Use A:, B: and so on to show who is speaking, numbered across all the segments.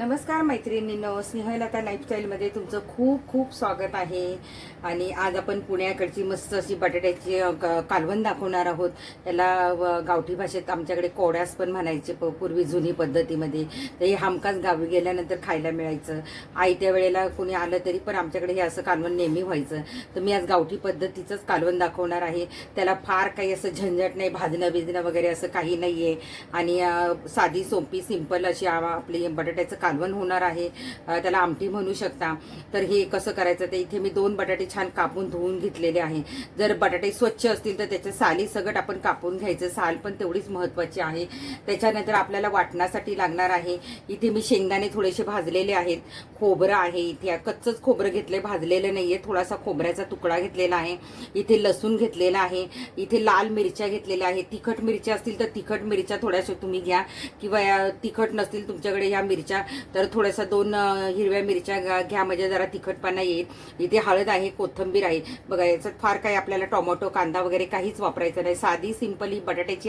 A: नमस्कार मैत्रिणींनो स्नेहलता लाईफस्टाईलमध्ये तुमचं खूप खूप स्वागत आहे. आणि आज आपण पुण्याकडची मस्त अशी बटाट्याची कालवण दाखवणार आहोत. त्याला व, गावठी भाषेत आमच्याकडे कोड्यास पण म्हणायचे प- पूर्वी जुनी पद्धतीमध्ये. तर हे हमखास गावी गेल्यानंतर खायला मिळायचं. आई त्या वेळेला कोणी आलं तरी पण आमच्याकडे हे असं कालवण नेहमी व्हायचं. तर मी आज गावठी पद्धतीचंच कालवण दाखवणार आहे. त्याला फार काही असं झंझट नाही भाजणं भिजणं वगैरे असं काही नाही आहे आणि साधी सोपी सिंपल अशी आपली बटाट्याचं कालवण होणार आहे. त्याला आमटी म्हणू शकता. तर हे कसं करायचं ते इथे मी दोन बटाटे छान कापून धुवून घेतलेले आहे. जर बटाटे स्वच्छ असतील तर त्याच्या साली सगट आपण कापून घ्यायचं. साल पण तेवढीच महत्त्वाची आहे. त्याच्यानंतर आपल्याला वाटण्यासाठी लागणार आहे. इथे मी शेंगदाणे थोडेसे भाजलेले आहेत. खोबरं आहे इथे. कच्चंच खोबरं घेतले भाजलेलं नाहीये. थोडासा खोबऱ्याचा तुकडा घेतलेला आहे. इथे लसूण घेतलेला आहे. इथे लाल मिरच्या घेतलेल्या आहेत. तिखट मिरच्या असतील तर तिखट मिरच्या थोड्याशा तुम्ही घ्या. किंवा तिखट नसतील तुमच्याकडे ह्या मिरच्या तर थोडंसं दोन हिरव्या मिरच्या घ्या- म्हणजे जरा तिखटपणा येईल. इथे हळद आहे कोथिंबीर आहे. बघा याच्यात फार काही आपल्याला टोमॅटो कांदा वगैरे काहीच वापरायचं नाही. साधी सिंपल ही बटाट्याची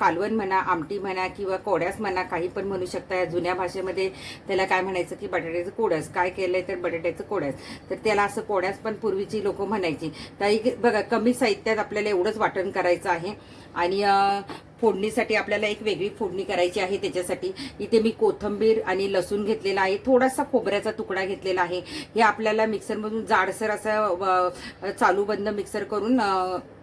A: कालवण म्हणा आमटी म्हणा किंवा कोड्यास म्हणा काही पण म्हणू शकता. या जुन्या भाषेमध्ये त्याला काय म्हणायचं की बटाट्याचं कोड्यास. काय केलंय तर बटाट्याचं कोड्यास. तर त्याला असं कोड्यास पण पूर्वीची लोक म्हणायची. तर बघा कमी साहित्यात आपल्याला एवढंच वाटण करायचं आहे. आणि फोडणीसाठी आपल्याला एक वेगळी फोडणी करायची आहे त्याच्यासाठी. इथे मी कोथंबीर आणि लसूण घेतलेला आहे. थोडासा खोबऱ्याचा तुकडा घेतलेला आहे. हे आपल्याला मिक्सरमधून जाडसर असं चालू बंद मिक्सर करून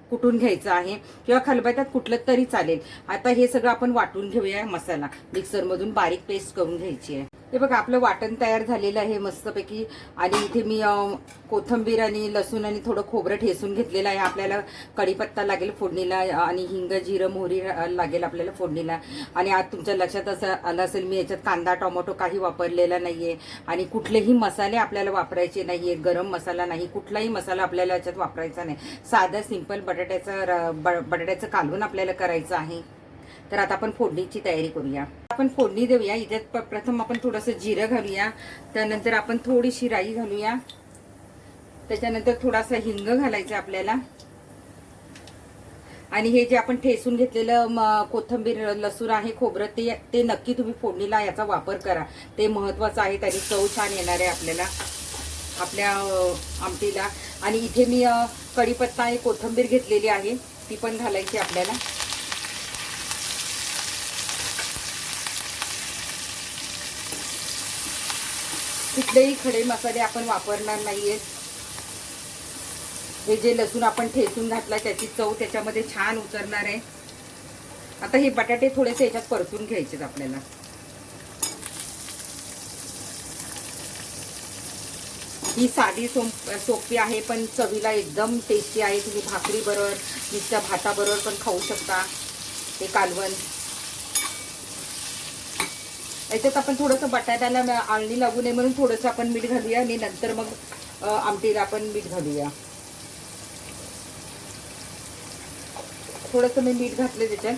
A: कुटून घ्यायचं आहे. किंवा खलबत्यात कुठलं तरी चालेल. आता हे सगळं आपण वाटून घेऊया मसाला. मिक्सरमधून बारीक पेस्ट करून घ्यायची आहे. हे बघा आपलं वाटण तयार झालेलं आहे मस्तपैकी. आणि इथे मी कोथंबीर कोथिंबीर आणि लसूण आणि थोडं खोबरं ठेसून घेतलेलं आहे. आपल्याला कढीपत्ता लागेल फोडणीला आणि हिंग जिरं मोहरी लागेल आपल्याला फोडणीला. आणि आज तुमच्या लक्षात असं आलं असेल मी याच्यात कांदा टोमॅटो काही वापरलेला नाहीये. आणि कुठलेही मसाले आपल्याला वापरायचे नाहीये. गरम मसाला नाही. कुठलाही मसाला आपल्याला याच्यात वापरायचा नाही. साधं सिंपल बटाट्याचं र- ब- बटाट्याचं कालवून आपल्याला करायचं आहे. तर आता आपण फोडणीची तयारी करूया. आपण फोडणी देऊया. इथे प्रथम आपण थोडंसं जिरं घालूया. त्यानंतर आपण थोडीशी राई घालूया. त्याच्यानंतर थोडासा हिंग घालायचा आपल्याला. आणि हे जे आपण ठेसून घेतलेलं कोथंबीर कोथिंबीर लसूण आहे खोबरं ते ते नक्की तुम्ही फोडणीला याचा वापर करा. ते महत्वाचं आहे. त्याने चव छान येणार आहे आपल्याला. आपल्या आमटीला. आणि इथे मी कढीपत्ता आणि कोथिंबीर घेतलेली आहे. ती पण घालायची आपल्याला. कुठलेही खडे मसाले आपण वापरणार नाहीयेत हे जे लसूण आपण ठेचून घातला त्याची चव त्याच्यामध्ये छान उतरणार आहे. आता हे बटाटे थोडेसे याच्यात परतून घ्यायचेत आपल्याला. ही साधी सोप सोपी आहे पण चवीला एकदम टेस्टी आहे तुम्ही भाकरी बरोबर नुसत्या भाताबरोबर पण खाऊ शकता. हे कालवण. याच्यात आपण थोडंसं बटाट्याला आळणी लागू नये म्हणून थोडंसं आपण मीठ घालूया आणि नंतर मग आमटीला आपण मीठ घालूया. थोडंसं मी मीठ घातलं त्याच्यात.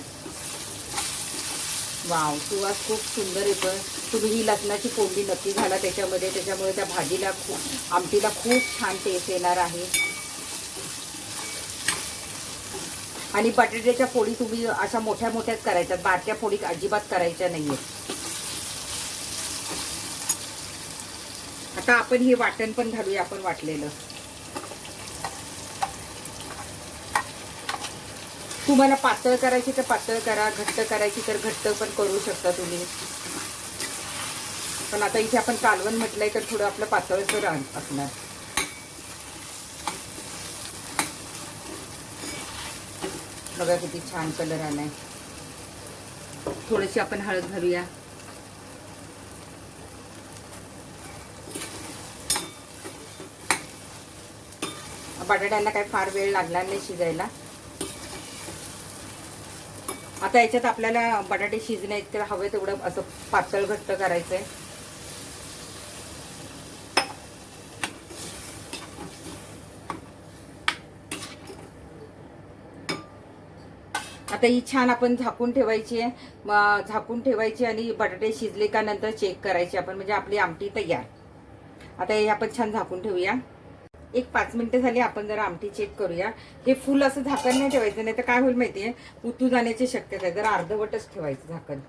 A: वाव सुवास खूप सुंदर येतोय तुम्ही ही लसणाची कोंडी नक्की घाला त्याच्यामध्ये. त्याच्यामुळे त्या भाजीला खूप आमटीला खूप छान टेस्ट येणार आहे. आणि बटाट्याच्या फोडी तुम्ही अशा मोठ्या मोठ्याच करायच्यात. बारक्या फोडी अजिबात करायच्या नाहीयेत. आता आपण हे वाटण पण घालूया आपण वाटलेलं. तुम्हाला पातळ करायची तर पातळ करा घट्ट करायची तर घट्ट पण करू शकता तुम्ही. पण आता इथे आपण कालवण म्हटलंय तर थोडं आपलं पातळच आ- असणार. बघा किती छान कलर आलाय. थोडीशी आपण हळद घालूया. बटाट्यांना काही फार वेळ लागला नाही शिजायला. आता याच्यात आपल्याला बटाटे शिजणे इतकं हवे तेवढं असं पातळ घट्ट करायचं आहे आता ही छान आपण झाकून ठेवायची आहे. झाकून ठेवायची आणि बटाटे शिजले का नंतर चेक करायचे आपण म्हणजे आपली आमटी तयार. आता हे आपण छान झाकून ठेवूया. एक पाच मिनिटं झाली आपण जरा आमटी चेक करूया. हे फुल असं झाकण नाही ठेवायचं नाही तर काय होईल माहिती आहे? उतू जाण्याची शक्यता आहे. जरा अर्धवटच ठेवायचं झाकण.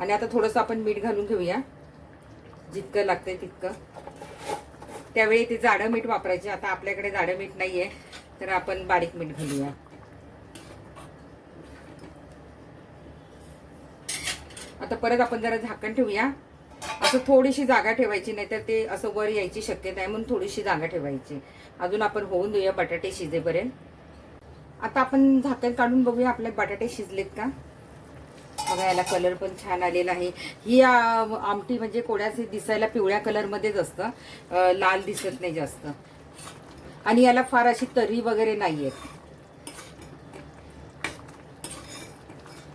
A: आणि आता थोडंसं आपण मीठ घालून घेऊया. जितकं लागतंय तितकं. त्यावेळी ते जाडं मीठ वापरायचे. आता आपल्याकडे जाडं मीठ नाहीये तर आपण बारीक मीठ घालूया. आता परत आपण जरा झाकण ठेवूया. असं थोडीशी जागा ठेवायची नाही तर ते असं वर यायची शक्यता आहे म्हणून थोडीशी जागा ठेवायची. अजून आपण होऊन देऊया बटाटे शिजेपर्यंत. आता आपण झाकण काढून बघूया आपले बटाटे शिजलेत का? बघा याला कलर पण छान आलेला आहे. ही आमटी म्हणजे कोड्याचे दिसायला पिवळ्या कलरमध्येच असतं. लाल दिसत नाही जास्त. आणि याला फार अशी तरी वगैरे नाही आहेत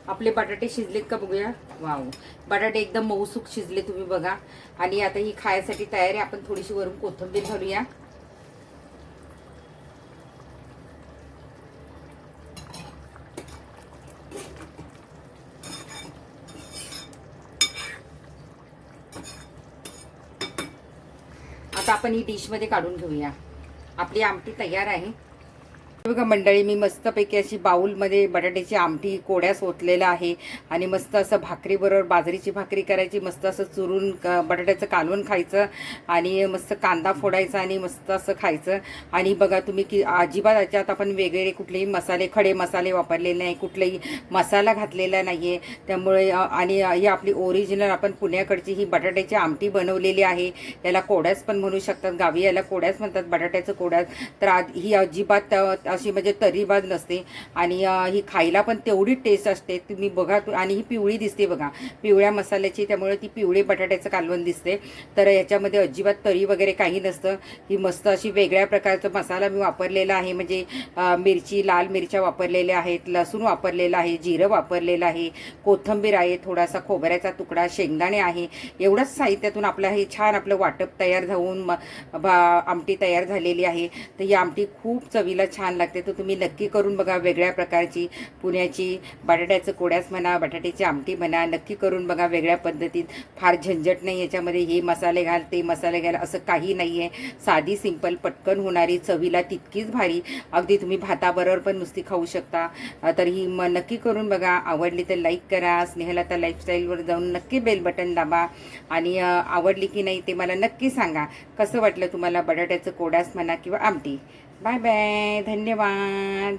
A: आपले बटाटे शिजलेत का बघूया? वाव. बटाटे एकदम मऊसूक शिजले तुम्ही बघा. आणि आता ही खायसाठी तयार आहे. आपण थोडीशी वरून कोथिंबीर घालूया. आता आपण ही डिशमध्ये काढून घेऊया. आपली आमटी तयार आहे. बघा मंडळी मी मस्तपैकी अशी बाऊलमध्ये बटाट्याची आमटी कोड्यास ओतलेलं आहे आणि मस्त असं भाकरीबरोबर बाजरीची भाकरी करायची मस्त असं चुरून क- बटाट्याचं कालवण खायचं आणि मस्त कांदा फोडायचा आणि मस्त असं खायचं. आणि बघा तुम्ही की अजिबात याच्यात आपण वेगळे कुठलेही मसाले खडे मसाले वापरलेले नाही कुठलाही मसाला घातलेला नाही आहे त्यामुळे आणि ही आपली ओरिजिनल आपण पुण्याकडची ही बटाट्याची आमटी बनवलेली आहे. याला कोड्यास पण म्हणू शकतात. गावी याला कोड्यास म्हणतात बटाट्याचं कोड्यास तर आज ही अजिबात अशी म्हणजे तरीबाज नसते. आणि ही खायला पण तेवढी टेस्ट असते. तुम्ही बघा आणि ही पिवळी दिसते बघा. पिवळ्या मसाल्याची त्यामुळे ती पिवळी बटाट्याचं कालवण दिसते. तर याच्यामध्ये अजिबात तरी वगैरे काही नसतं. ही मस्त अशी वेगळ्या प्रकारचा मसाला मी वापरलेला आहे. म्हणजे मिरची लाल मिरच्या वापरलेल्या आहेत लसूण वापरलेलं आहे जिरं वापरलेलं आहे कोथंबीर आहे थोडासा खोबऱ्याचा तुकडा शेंगदाणे आहे. एवढंच साहित्यातून आपलं हे छान आपलं वाटप तयार होऊन म- बा- आमटी तयार झालेली आहे. तर ही आमटी खूप चवीला छान लागते तर तुम्ही नक्की करून बघा वेगळ्या प्रकारची पुण्याची बटाट्याचं कोड्यास म्हणा बटाट्याची आमटी म्हणा नक्की करून बघा वेगळ्या पद्धतीत. फार झंझट नाही याच्यामध्ये हे मसाले घाल ते मसाले घाल असं काही नाही आहे साधी सिंपल पटकन होणारी चवीला तितकीच भारी. अगदी तुम्ही भाताबरोबर पण नुसती खाऊ शकता. अ, तर ही नक्की करून बघा. आवडली तर लाईक करा. स्नेहलता लाईफस्टाईलवर जाऊन नक्की बेल बटन दाबा. आणि आवडली की नाही ते मला नक्की सांगा. कसं वाटलं तुम्हाला बटाट्याचं कोडास म्हणा किंवा आमटी? बाय बाय धन्यवाद.